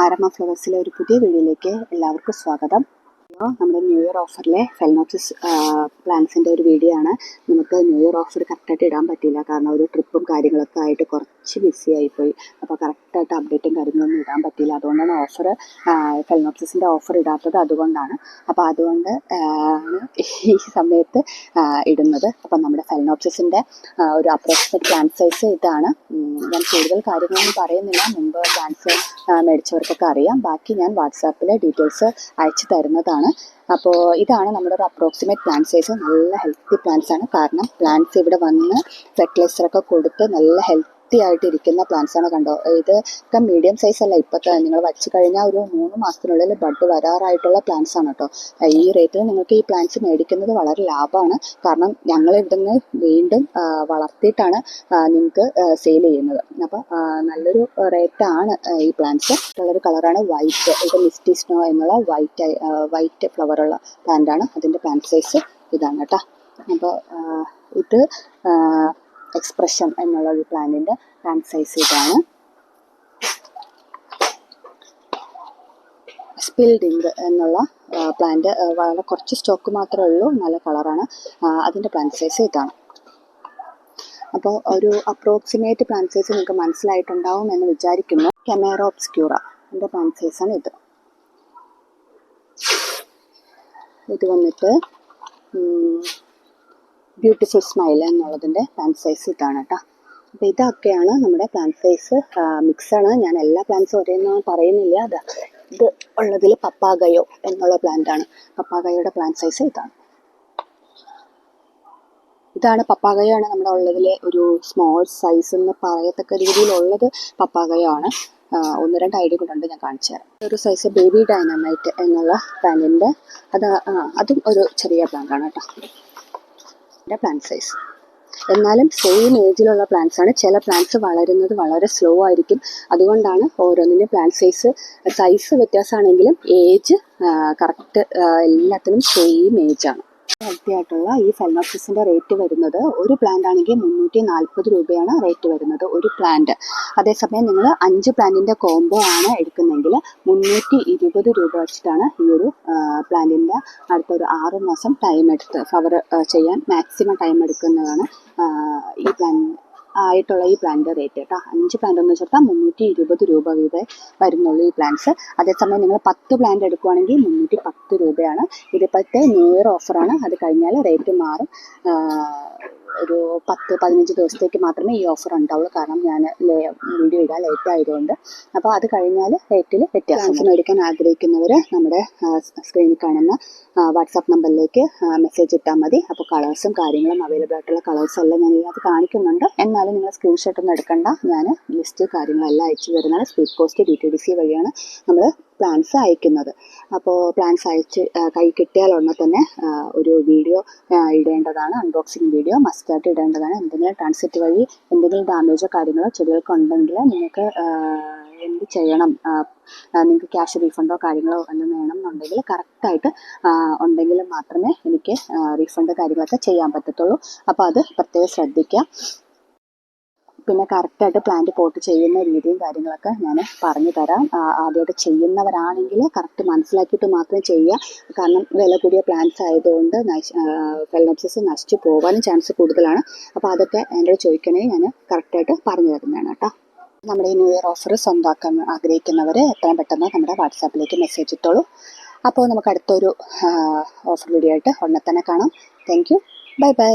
ആരമ്മ ഫ്ലവേഴ്സിലെ ഒരു പുതിയ വീഡിയോയിലേക്ക് എല്ലാവർക്കും സ്വാഗതം. നമ്മുടെ ന്യൂ ഇയർ ഓഫറിലെ ഫെൽനോക്സിസ് പ്ലാൻസിന്റെ ഒരു വീഡിയോ ആണ്. നമുക്ക് ന്യൂ ഇയർ ഓഫർ കറക്റ്റായിട്ട് ഇടാൻ പറ്റിയില്ല. കാരണം ഒരു ട്രിപ്പും കാര്യങ്ങളൊക്കെ ആയിട്ട് കുറച്ച് ബിസി ആയിപ്പോയി. അപ്പോൾ കറക്റ്റായിട്ട് അപ്ഡേറ്റും കാര്യങ്ങളൊന്നും ഇടാൻ പറ്റിയില്ല. അതുകൊണ്ടാണ് ഓഫർ ഫെൽനോപ്സിന്റെ ഓഫർ ഇടാത്തത് അതുകൊണ്ടാണ്. അപ്പോൾ അതുകൊണ്ട് ഈ സമയത്ത് ഇടുന്നത്. അപ്പം നമ്മുടെ ഫെൽനോപ്സിന്റെ ഒരു അപ്രോക്സിമേറ്റ് സൈസ് ഇതാണ്. ഞാൻ കൂടുതൽ കാര്യങ്ങളൊന്നും പറയുന്നില്ല. മുമ്പ് ക്യാൻസർ മേടിച്ചവർക്കൊക്കെ അറിയാം. ബാക്കി ഞാൻ വാട്സാപ്പിൽ ഡീറ്റെയിൽസ് അയച്ചു തരുന്നതാണ്. അപ്പോൾ ഇതാണ് നമ്മുടെ ഒരു അപ്രോക്സിമേറ്റ് പ്ലാൻ സൈസ് നല്ല ഹെൽത്തി പ്ലാൻസ് ആണ്. കാരണം പ്ലാന്റ്സ് ഇവിടെ വന്ന് ഫെർട്ടിലൈസറൊക്കെ കൊടുത്ത് നല്ല ഹെൽത്തി ആയിട്ട് ഇരിക്കുന്ന പ്ലാന്റ്സ് ആണ് കണ്ടോ? ഇത് ഒക്കെ മീഡിയം സൈസ് അല്ല. ഇപ്പോഴത്തെ നിങ്ങൾ വച്ച് കഴിഞ്ഞാൽ ഒരു മൂന്ന് മാസത്തിനുള്ളിൽ ബഡ് വരാറായിട്ടുള്ള പ്ലാന്റ്സ് ആണ് കേട്ടോ. ഈ റേറ്റിൽ നിങ്ങൾക്ക് ഈ പ്ലാന്റ്സ് മേടിക്കുന്നത് വളരെ ലാഭമാണ്. കാരണം ഞങ്ങൾ ഇവിടുന്ന് വീണ്ടും വളർത്തിയിട്ടാണ് നിങ്ങൾക്ക് സെയിൽ ചെയ്യുന്നത്. അപ്പോൾ നല്ലൊരു റേറ്റാണ് ഈ പ്ലാന്റ്സ് ഉള്ളൊരു കളറാണ് വൈറ്റ് ഇത് മിസ്റ്റി സ്നോ എന്നുള്ള വൈറ്റ് വൈറ്റ് ഫ്ലവറുള്ള പ്ലാന്റാണ് അതിന്റെ പ്ലാന്റ് സൈസ് ഇതാണ് കേട്ടോ. അപ്പോൾ ഇത് എക്സ്പ്രഷൻ എന്നുള്ള ഒരു പ്ലാന്റിന്റെ പ്ലാന്റ് സൈസ് ഇതാണ്. സ്പിൽഡിങ് എന്നുള്ള പ്ലാന്റ് വളരെ കുറച്ച് സ്റ്റോക്ക് മാത്രമേ ഉള്ളൂ. നല്ല കളറാണ് അതിന്റെ പ്ലാന്റ് സൈസ് ഇതാണ്. അപ്പോൾ ഒരു അപ്രോക്സിമേറ്റ് പ്ലാന്റ് സൈസ് നിങ്ങൾക്ക് മനസ്സിലായിട്ടുണ്ടാവും എന്ന് വിചാരിക്കുന്നു. കെമേറോ ഒബ്സ്ക്യൂറ എന്റെ പ്ലാന്റ് സൈസാണ് ഇത്. ഇത് വന്നിട്ട് ബ്യൂട്ടിഫുൾ സ്മൈൽ എന്നുള്ളതിന്റെ പ്ലാന്റ് സൈസ് ഇതാണ് കേട്ടോ. അപ്പോൾ ഇതൊക്കെയാണ് നമ്മുടെ പ്ലാന്റ് സൈസ് മിക്സാണ് ഞാൻ എല്ലാ പ്ലാന്റ്സും ഒരേന്ന് പറയുന്നില്ല. അത് ഇത് ഉള്ളതിൽ പപ്പാഗയോ എന്നുള്ള പ്ലാന്റ് ആണ്. പപ്പാഗയോയുടെ പ്ലാന്റ് സൈസ് ഇതാണ്. ഇതാണ് പപ്പാഗയോ ആണ് നമ്മുടെ ഉള്ളതിലെ ഒരു സ്മോൾ സൈസ് എന്ന് പറയത്തക്ക രീതിയിലുള്ളത് പപ്പാഗയോ ആണ്. ഒന്ന് രണ്ട് ഐഡിയ കൊണ്ടുണ്ട് ഞാൻ കാണിച്ചു തരാം. ഒരു സൈസ് ബേബി ഡൈനമൈറ്റ് എന്നുള്ള പ്ലാന്റിന്റെ അത് അതും ഒരു ചെറിയ പ്ലാന്റ് ആണ് കേട്ടോ. എന്റെ പ്ലാന്റ് സൈസ് എന്നാലും സെയിം ഏജിലുള്ള പ്ലാന്റ്സ് ആണ്. ചില പ്ലാന്റ്സ് വളരുന്നത് വളരെ സ്ലോ ആയിരിക്കും. അതുകൊണ്ടാണ് ഓരോന്നിന്റെ പ്ലാന്റ് സൈസ് സൈസ് വ്യത്യാസമാണെങ്കിലും ഏജ് കറക്റ്റ് എല്ലാത്തിനും സെയിം ഏജ് ആണ്. ഹെൽത്തി ആയിട്ടുള്ള ഈ ഫെൽനോക്സിസിന്റെ റേറ്റ് വരുന്നത് ഒരു പ്ലാന്റ് ആണെങ്കിൽ മുന്നൂറ്റി നാൽപ്പത് രൂപയാണ് റേറ്റ് വരുന്നത് ഒരു പ്ലാന്റ് അതേസമയം നിങ്ങൾ അഞ്ച് പ്ലാന്റിന്റെ കോംബോ ആണ് എടുക്കുന്നെങ്കിൽ മുന്നൂറ്റി ഇരുപത് രൂപ വെച്ചിട്ടാണ് ഈ ഒരു പ്ലാന്റിന്റെ അടുത്തൊരു ആറ് മാസം ടൈം എടുത്ത് ഫവർ ചെയ്യാൻ മാക്സിമം ടൈം എടുക്കുന്നതാണ് ഈ പ്ലാൻ ആയിട്ടുള്ള ഈ പ്ലാന്റ് റേറ്റ് കേട്ടോ. അഞ്ച് പ്ലാന്റ് എന്ന് വെച്ചാൽ മുന്നൂറ്റി ഇരുപത് രൂപ വീതം വരുന്നുള്ളൂ ഈ പ്ലാന്റ്സ് അതേസമയം നിങ്ങൾ പത്ത് പ്ലാന്റ് എടുക്കുവാണെങ്കിൽ മുന്നൂറ്റി പത്ത് രൂപയാണ്. ഇതിപ്പോഴത്തെ ന്യൂ ഇയർ ഓഫറാണ് അത് കഴിഞ്ഞാൽ റേറ്റ് മാറും. ഒരു പത്ത് പതിനഞ്ച് ദിവസത്തേക്ക് മാത്രമേ ഈ ഓഫർ ഉണ്ടാവുള്ളൂ. കാരണം ഞാൻ വീഡിയോ ഇടാൻ ലേറ്റ് ആയതുകൊണ്ട്. അപ്പോൾ അത് കഴിഞ്ഞാൽ റേറ്റിൽ വ്യത്യാസം മേടിക്കാൻ ആഗ്രഹിക്കുന്നവർ നമ്മുടെ സ്ക്രീനിൽ കാണുന്ന വാട്സാപ്പ് നമ്പറിലേക്ക് മെസ്സേജ് ഇട്ടാൽ മതി. അപ്പോൾ കളേഴ്സും കാര്യങ്ങളും അവൈലബിൾ ആയിട്ടുള്ള കളേഴ്സ് എല്ലാം ഞാൻ ഇതിനകത്ത് കാണിക്കുന്നുണ്ട്. എന്നാലും നിങ്ങൾ സ്ക്രീൻഷോട്ടൊന്നും എടുക്കണ്ട. ഞാൻ ലിസ്റ്റ് കാര്യങ്ങളെല്ലാം അയച്ചു തരുന്നത് speed post D T D C വഴിയാണ് നമ്മൾ പ്ലാൻസ് അയക്കുന്നത്. അപ്പോൾ പ്ലാൻസ് അയച്ച് കൈ കിട്ടിയാൽ ഉടനെ തന്നെ ഒരു വീഡിയോ ഇടേണ്ടതാണ്. അൺബോക്സിങ് വീഡിയോ മസ്റ്റായിട്ട് ഇടേണ്ടതാണ്. എന്തെങ്കിലും ട്രാൻസിറ്റ് വഴി എന്തെങ്കിലും ഡാമേജോ കാര്യങ്ങളോ ചെടികൾക്ക് ഉണ്ടെങ്കിൽ നിങ്ങൾക്ക് എന്ത് ചെയ്യണം? നിങ്ങൾക്ക് ക്യാഷ് റീഫണ്ടോ കാര്യങ്ങളോ ഒന്നും വേണം എന്നുണ്ടെങ്കിൽ കറക്റ്റായിട്ട് ഉണ്ടെങ്കിൽ മാത്രമേ എനിക്ക് റീഫണ്ട് കാര്യങ്ങളൊക്കെ ചെയ്യാൻ പറ്റത്തുള്ളൂ. അപ്പോൾ അത് പ്രത്യേകം ശ്രദ്ധിക്കുക. പിന്നെ കറക്റ്റായിട്ട് പ്ലാന്റ് പോട്ട് ചെയ്യുന്ന രീതിയും കാര്യങ്ങളൊക്കെ ഞാൻ പറഞ്ഞു തരാം ആദ്യമായിട്ട് ചെയ്യുന്നവരാണെങ്കിൽ കറക്റ്റ് മനസ്സിലാക്കിയിട്ട് മാത്രം ചെയ്യുക. കാരണം വില കൂടിയ പ്ലാന്റ്സ് ആയതുകൊണ്ട് ഫെലനോപ്സിസ് നശിച്ചു പോകാനും ചാൻസ് കൂടുതലാണ്. അപ്പോൾ അതൊക്കെ എന്നോട് ചോദിക്കണേ ഞാൻ കറക്റ്റായിട്ട് പറഞ്ഞു തരുന്നതാണ് കേട്ടോ. നമ്മുടെ ഈ ന്യൂ ഇയർ ഓഫർ സ്വന്തമാക്കാൻ ആഗ്രഹിക്കുന്നവർ എത്രയും പെട്ടെന്ന് നമ്മുടെ വാട്സാപ്പിലേക്ക് മെസ്സേജ് ഇട്ടോളൂ. അപ്പോൾ നമുക്ക് അടുത്തൊരു ഓഫർ വീഡിയോ ആയിട്ട് ഉടനെ തന്നെ കാണാം. Thank you bye bye